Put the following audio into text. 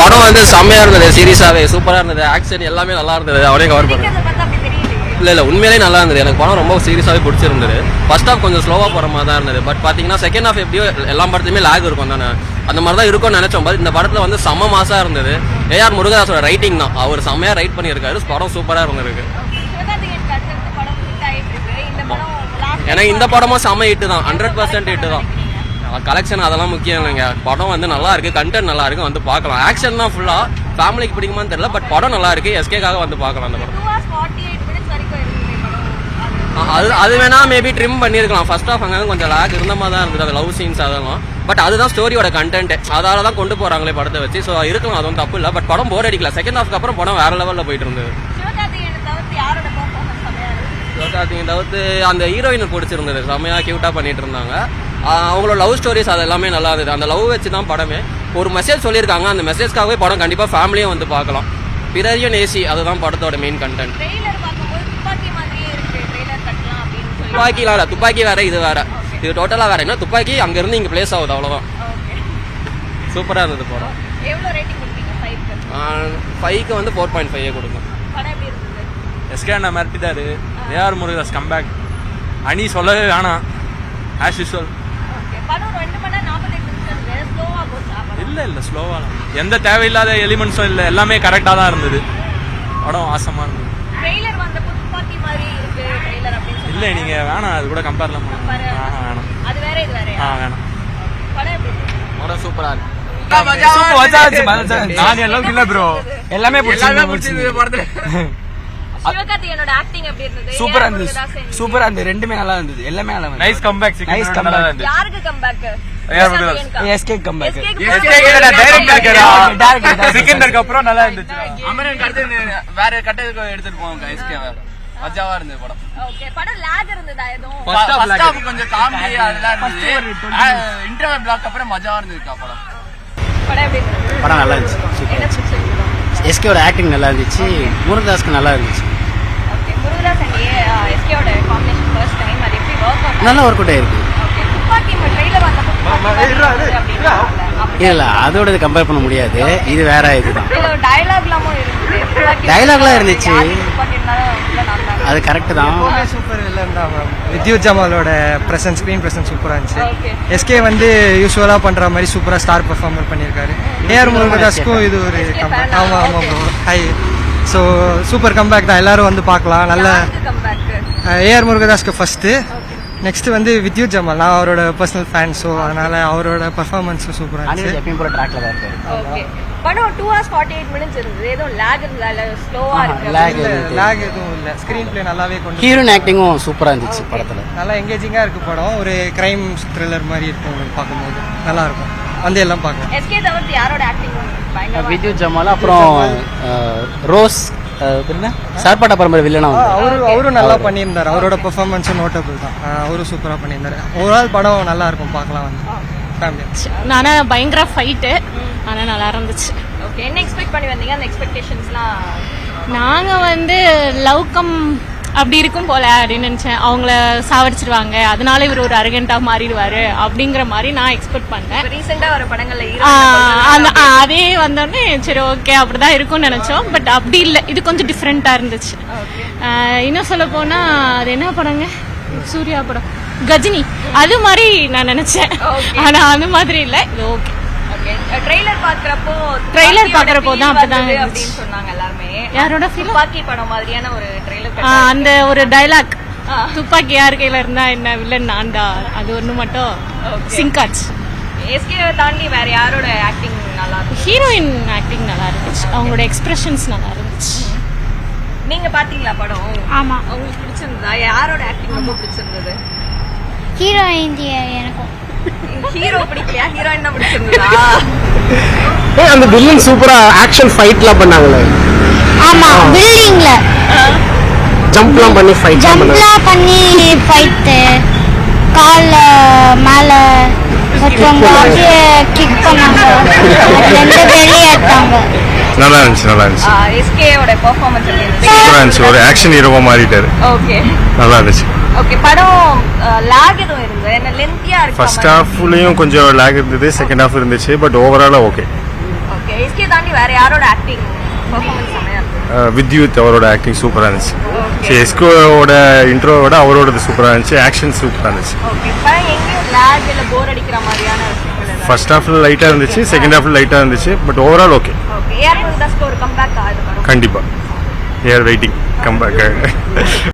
படம் வந்து செம்மையா இருந்தது சீரியஸாவே சூப்பரா இருந்தது. ஆக்ஷன் எல்லாமே நல்லா இருந்தது. அவரே கவர் பண்ண இல்ல இல்ல உண்மையிலேயே நல்லா இருந்தது. எனக்கு படம் ரொம்ப சீரியஸாவே பிடிச்சிருந்தது. ஃபர்ஸ்ட் ஹாஃப் கொஞ்சம் ஸ்லோவா போற மாதிரி தான் இருந்தது. பட் பாத்தீங்கன்னா செகண்ட் ஹாஃப் எப்படியோ எல்லா படத்துலயுமே லாக் இருக்கும் தானே. அந்த மாதிரி தான் இருக்கும்னு நினைச்சோம். பட் இந்த படத்துல வந்து செம்ம மாசா இருந்தது. ஏஆர் முருகதாஸோட ரைட்டிங் தான். அவர் செம்மையா ரைட் பண்ணியிருக்காரு. படம் சூப்பரா இருந்திருக்கு. ஏன்னா இந்த படமும் செம்ம ஹிட் தான். ஹண்ட்ரட் பர்சன்ட் ஹிட் தான். கலெக்ஷன் அதெல்லாம் முக்கியம் இல்லைங்க. படம் வந்து நல்லா இருக்கு கண்டென்ட் நல்லா இருக்கு வந்து பார்க்கலாம். ஆக்ஷன் தான் ஃபுல்லா ஃபேமிலிக்கு பிடிக்குமான்னு தெரியல பட் படம் நல்லா இருக்கு. எஸ்கேக்காக வந்து பார்க்கலாம் அந்த படம். அது அது வேணா மேபி ட்ரிம் பண்ணியிருக்கலாம். ஃபர்ஸ்ட் ஆஃப் அங்கே கொஞ்சம் லேக் இருந்த மாதிரி தான் இருந்தது அது லவ் சீன்ஸ் அதெல்லாம். பட் அதுதான் ஸ்டோரியோட கண்டென்ட் அதால தான் கொண்டு போறாங்களே படத்தை வச்சு. ஸோ இருக்கலாம் அதுவும் தப்பு இல்லை. பட் படம் போர் அடிக்கல. செகண்ட் ஹாஃப்க்கு அப்புறம் படம் வேற லெவலில் போயிட்டு இருந்தது. தவிர்த்து அந்த ஹீரோயின் பிடிச்சிருந்தது செம்மையாக க்யூட்டாக பண்ணிட்டு இருந்தாங்க. அவங்களோட லவ் ஸ்டோரிஸ் அது எல்லாமே நல்லா இருந்தது. அந்த லவ் வச்சு தான் படமே. ஒரு மெசேஜ் சொல்லியிருக்காங்க. அந்த மெசேஜ்க்காகவே படம் கண்டிப்பாக ஃபேமிலியும் வந்து பார்க்கலாம். பிறரையும் நேசி அதுதான் படத்தோட மெயின் கண்டென்ட் துப்பாக்கிலாம் இல்லை துப்பாக்கி வேற இது வேற. இது டோட்டலாக வேற. என்ன துப்பாக்கி அங்கேருந்து இங்கே பிளேஸ் ஆகுது அவ்வளோதான் ஓகே சூப்பராக இருந்தது படம். எவ்வளோ ரேட்டிங் கொடுப்பீங்க? ஃபைவ்க்கு வந்து ஃபோர் பாயிண்ட் ஃபைவ் கொடுக்கும். எஸ்கே அண்ணா மிரட்டிட்டாரு. ஏஆர் முருகதாஸ் கம்பேக் அணி சொல்லவே வேணாம். ஆஸ் யூஸ்வல் இல்லை இல்லை ஸ்லோவாக எந்த தேவையில்லாத எலிமெண்ட்ஸும் இல்லை. எல்லாமே கரெக்டாக தான் இருந்தது. படம் ஆசமாக இருந்தது. இல்லை நீங்கள் வேணாம். அது கூட கம்பேர்லாம் பண்ண ஆஹா வேணாம். அது வேற இது வேறயா? ஆ வேணாம். படம் சூப்பராக இருக்கு? நான் ப்ரோ எல்லாமே இருந்தது சூப்பரா என்ன? சூப்பரா இருந்தது? ரெண்டுமே நல்லா இருந்தது. எல்லாமே நல்லா இருந்தது. Nice comeback Nice comeback. யாருக்கு comeback AR Murugadoss. SK comeback சிக்கந்தருக்கு அப்புறம் நல்லா இருந்துச்சு. அமரன் அடுத்து வேற கட்டத்துக்கு எடுத்துட்டு போவாங்க எஸ்கே மஜாவா இருந்தது படம். ஓகே படம் லாக் இருந்ததா எதுவும்? ஃபர்ஸ்ட் ஹாஃப் கொஞ்சம் காமெடி அதெல்லாம் இருந்தது. இன்டர்வல் பிளாக் அப்புறம் மஜாவா இருந்ததுக்கா படம்? படம் நல்லா இருந்துச்சு. எஸ்கேவோட ஆக்டிங் நல்லா இருந்துச்சு. முருகதாஸ்க்கு நல்லா இருந்துச்சு. எஸ்கேயோட காம்பினேஷன் ஃபர்ஸ்ட் டைம் அது எப்படி ஒர்க் அவுட் நல்லா ஒர்க் அவுட் ஆயிருக்கு. ஓகே துப்பாக்கி ட்ரெய்லர் வந்தப்போ துப்பாக்கி மாதிரி இருந்துச்சு அப்படின்னாங்கல்ல. அப்படி இல்ல. அதோட இது கம்பேர் பண்ண முடியாது. இது வேற இதுதான் டயலாக்லாமும் இருந்துச்சு. அது கரெக்ட் தான். சூப்பர் வித்யுத் ஜமாலோட பிரசன்ஸ் ஸ்க்ரீன் பிரசன்ஸ் சூப்பராக இருந்துச்சு. எஸ்கே வந்து யூஸ்வலாக பண்ணுற மாதிரி சூப்பராக ஸ்டார் பெர்ஃபார்மர் பண்ணியிருக்காரு. ஏஆர் முருகதாஸ்க்கும் இது ஒரு? ஆமாம் ஆமாம். Bro hi so super comeback தான். எல்லாரும் வந்து பார்க்கலாம். நல்ல ஏஆர் முருகதாஸ்க்கு ஃபஸ்ட்டு நெக்ஸ்ட் வந்து வித்யுத் ஜமால். நான் அவரோட பர்சனல் ஃபேன் ஸோ அதனால அவரோட பர்ஃபார்மன்ஸும் சூப்பராக இருந்துச்சு. எப்பயும் போல ட்ராக்ல தான் இருக்காரு. ஓகே படம் two hours forty eight minutes இருந்தது. ஏதோ லேக் இல்லை ஸ்லோவா இருக்கு. இருந்தது. லேக் எதுவும் இல்லை. ஸ்க்ரீன் ப்ளே நல்லாவே கொண்டு ஹீரோயின் ஆக்டிங்கும் சூப்பரா இருந்துச்சு படத்துல. நல்லா எங்கேஜிங்காக இருக்கு படம். ஒரு கிரைம் த்ரில்லர் மாதிரி இருக்கும் உங்களுக்கு பார்க்கும்போது. நல்லா இருக்கும். வந்து எல்லாம் பார்க்கலாம். எஸ்கே தவிர்த்து யாரோட ஆக்டிங் வித்யுத் ஜமால் அப்புறம் ரோஸ் என்ன சார்பாட்டா பரம்பரை வில்லனா வந்து அவரு அவரும் நல்லா பண்ணியிருந்தாரு. அவரோட பெர்ஃபார்மன்ஸும் நோட்டபிள் தான். அவரும் சூப்பராக பண்ணியிருந்தாரு. ஓவரால் படம் நல்லா இருக்கும் பார்க்கலாம் வந்து. நானா பயங்கர ஃபைட்டு ஆனா நல்லா இருந்துச்சு. ஓகே என்ன எக்ஸ்பெக்ட் பண்ணி வந்தீங்க? அந்த எக்ஸ்பெக்டேஷன்ஸ்லாம் நாங்க வந்து லவ் கம் அப்படி இருக்கும் போல அப்படின்னு நினைச்சேன். அவங்கள சாவடிச்சிருவாங்க. அதனால இவர் ஒரு அரகண்டா மாறிடுவாரு அப்படிங்கிற மாதிரி நான் எக்ஸ்பெக்ட் பண்ணேன். ரீசெண்டா வர படங்கள்ல அதே வந்தோடனே சரி ஓகே அப்படிதான் இருக்கும்னு நினைச்சோம். பட் அப்படி இல்லை. இது கொஞ்சம் டிஃப்ரெண்டா இருந்துச்சு. இன்னும் சொல்ல போனா அது என்ன படங்க? சூர்யா படம். கஜினி. அது மாதிரி நான் நினைச்சேன். ஆனா அந்த மாதிரி இல்லை. இது ஓகே ட்ரெய்லர் பாக்குறப்போ பார்க்கறப்போ feel தான். அப்படின்னு சொன்னாங்க எல்லாருமே. யாரோட? துப்பாக்கி படம் மாதிரியான ஒரு ட்ரெய்லர் அந்த ஒரு டைலாக் துப்பாக்கி யார் கையில இருந்தா என்ன வில்லன் நான்டா அது ஒண்ணு மட்டும். சிங்க் ஆச்சு எஸ்கே தாண்டி வேற யாரோட ஆக்டிங் நல்லா இருக்கும் ஹீரோயின் ஆக்டிங் நல்லா இருந்துச்சு. அவங்களோட எக்ஸ்பிரஷன்ஸ் நல்லா இருந்துச்சு. நீங்க பாத்தீங்களா படம்? ஆமா. உங்களுக்கு பிடிச்சிருந்ததா? யாரோட ஆக்டிங் ரொம்ப பிடிச்சிருந்தது? ஹீரோயின் எனக்கும். ஹீரோ பிடிக்கலையா? ஹீரோயின் தான் பிடிச்சிருந்ததா? அந்த வில்லன் சூப்பரா ஆக்ஷன் ஃபைட்லாம் பண்ணாங்களே. ஆமா பில்டிங்ல ஜம்ப்லாம் பண்ணி ஃபைட் ஜம்ப்லாம் பண்ணி ஃபைட்டு கால்ல மேல ஒருத்தவங்க அப்படியே கிக் பண்ணாங்க. ரெண்டு வெளியே எடுத்தாங்க. நல்லா இருந்துச்சு நல்லா இருந்துச்சு. எஸ்கேயோட பெர்ஃபார்மன்ஸ் சூப்பரா இருந்துச்சு? ஒரு ஆக்ஷன் ஹீரோவா மாறிட்டாரு. ஓகே நல்லா இருந்துச்சு. ஓகே படம் லாக் எதுவும் இருந்தது? என்ன லென்த்தியா இருக்கு ஃபர்ஸ்ட் ஹாஃப்லயும் கொஞ்சம் லேக் இருந்தது செகண்ட் ஹாஃப் இருந்துச்சு பட் ஓவராலாக ஓகே ஓகே எஸ்கே தாண்டி வேற யாரோட ஆக்டிங் பெர்ஃபார்மன்ஸ் செமையா வித்யூத் அவரோட ஆக்டிங் சூப்பராக இருந்துச்சு. சரி எஸ்கோவோட இன்ட்ரோவோட அவரோடது சூப்பராக இருந்துச்சு ஆக்ஷன் சூப்பராக இருந்துச்சு? ஃபர்ஸ்ட் ஹாஃப்ல லைட்டாக இருந்துச்சு செகண்ட் ஹாஃப்ல லைட்டாக இருந்துச்சு பட் ஓவரால் ஓகே கண்டிப்பாக ஏஆர் வெயிட்டிங் கம்பேக்